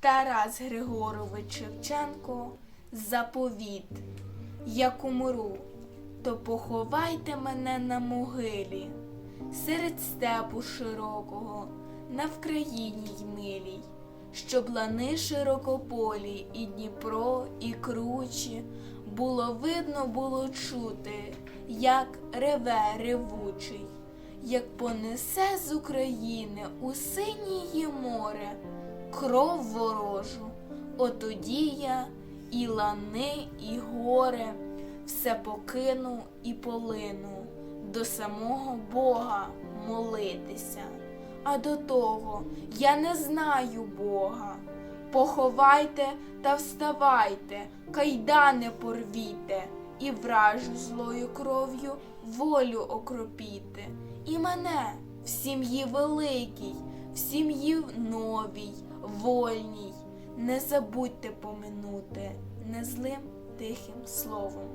Тарас Григорович Шевченко заповіт. Як умру, то поховайте мене на могилі, серед степу широкого, на Вкраїні й милій, щоб лани широкополі, і Дніпро, і кручі, було видно, було чути, як реве ревучий, як понесе з України у синіє море кров ворожу, отоді я і лани, і горе, все покину і полину до самого Бога молитися. А до того я не знаю Бога. Поховайте та вставайте, кайдани порвіте, і вражу злою кров'ю волю окропіте, і мене в сім'ї великій, в сім'ї новій, вольній. Не забудьте поминути незлим тихим словом.